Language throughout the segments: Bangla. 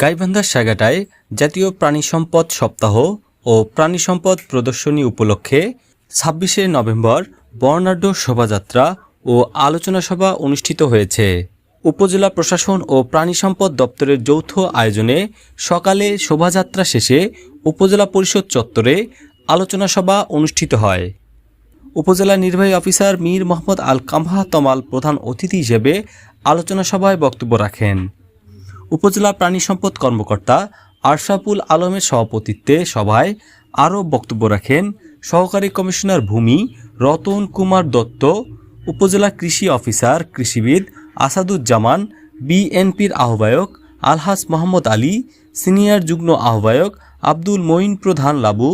গাইবান্ধার সাগাটায় জাতীয় প্রাণী সম্পদ সপ্তাহ ও প্রাণী সম্পদ প্রদর্শনী উপলক্ষে ছাব্বিশে নভেম্বর বর্ণাঢ্য শোভাযাত্রা ও আলোচনা সভা অনুষ্ঠিত হয়েছে। উপজেলা প্রশাসন ও প্রাণী সম্পদ দপ্তরের যৌথ আয়োজনে সকালে শোভাযাত্রা শেষে উপজেলা পরিষদ চত্বরে আলোচনা সভা অনুষ্ঠিত হয়। উপজেলা নির্বাহী অফিসার মীর মোহাম্মদ আল কামহা তমাল প্রধান অতিথি হিসেবে আলোচনা সভায় বক্তব্য রাখেন। উপজেলা প্রাণী সম্পদ কর্মকর্তা আরশাফুল আলমের সভাপতিত্বে সভায় আরও বক্তব্য রাখেন সহকারী কমিশনার ভূমি রতন কুমার দত্ত, উপজেলা কৃষি অফিসার, কৃষিবিদ আসাদুজ্জামান, বিএনপির আহ্বায়ক আলহাস মোহাম্মদ আলী, সিনিয়র যুগ্ম আহ্বায়ক আব্দুল মঈন প্রধান লাবু,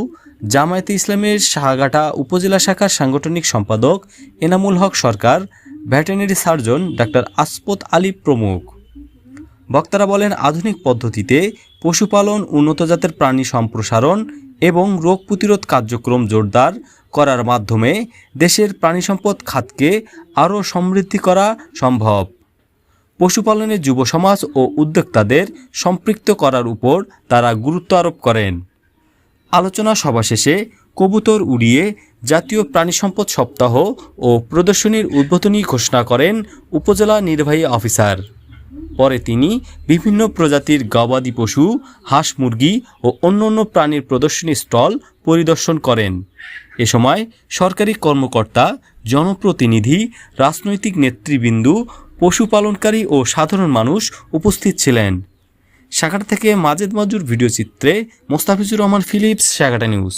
জামায়াতে ইসলামের সাহাগাটা উপজেলা শাখার সাংগঠনিক সম্পাদক Enamul Haque Sarkar veterinary surgeon doctor আসপত Ali প্রমুখ। বক্তারা বলেন, আধুনিক পদ্ধতিতে পশুপালন, উন্নত জাতের প্রাণী সম্প্রসারণ এবং রোগ প্রতিরোধ কার্যক্রম জোরদার করার মাধ্যমে দেশের প্রাণী সম্পদ খাতকে আরও সমৃদ্ধি করা সম্ভব। পশুপালনে যুব সমাজ ও উদ্যোক্তাদের সম্পৃক্ত করার উপর তারা গুরুত্ব আরোপ করেন। আলোচনা সভা শেষে কবুতর উড়িয়ে জাতীয় প্রাণী সম্পদ সপ্তাহ ও প্রদর্শনীর উদ্বোধনী ঘোষণা করেন উপজেলা নির্বাহী অফিসার। পরে তিনি বিভিন্ন প্রজাতির গবাদি পশু, হাঁস মুরগি ও অন্যান্য প্রাণীর প্রদর্শনী স্টল পরিদর্শন করেন। এ সময় সরকারি কর্মকর্তা, জনপ্রতিনিধি, রাজনৈতিক নেতৃবৃন্দু, পশুপালনকারী ও সাধারণ মানুষ উপস্থিত ছিলেন। সাগাটা থেকে মাজেদ মাজুর ভিডিও চিত্রে মোস্তাফিজুর রহমান ফিলিপস সাগাটা নিউজ।